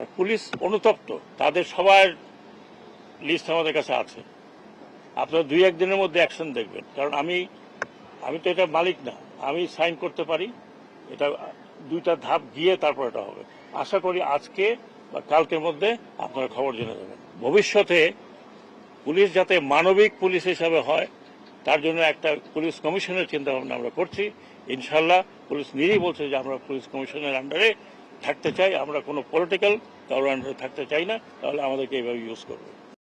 Police অনুতপ্ত। তাদের সবার লিস্ট আমাদের কাছে আছে। আপনারা দুই একদিনের মধ্যে অ্যাকশন দেখবেন। কারণ আমি আমি তো এটা মালিক না। আমি সাইন করতে পারি। এটা দুইটা ধাপ গিয়ে তারপর এটা হবে। আশা করি আজকে বা কালকের মধ্যে আপনারা খবর জেনে দেবেন ভবিষ্যতে পুলিশ যাতে মানবিক পুলিশ হিসাবে হয়, তার জন্য একটা পুলিশ কমিশনের চিন্তা ভাবনা আমরা করছি। ইনশাল্লাহ পুলিশ নিজেই বলছে যে আমরা পুলিশ কমিশনের আন্ডারে থাকতে চাই আমরা কোনো পলিটিক্যাল কারোর থাকতে চাই না তাহলে আমাদেরকে এইভাবে ইউজ করবে।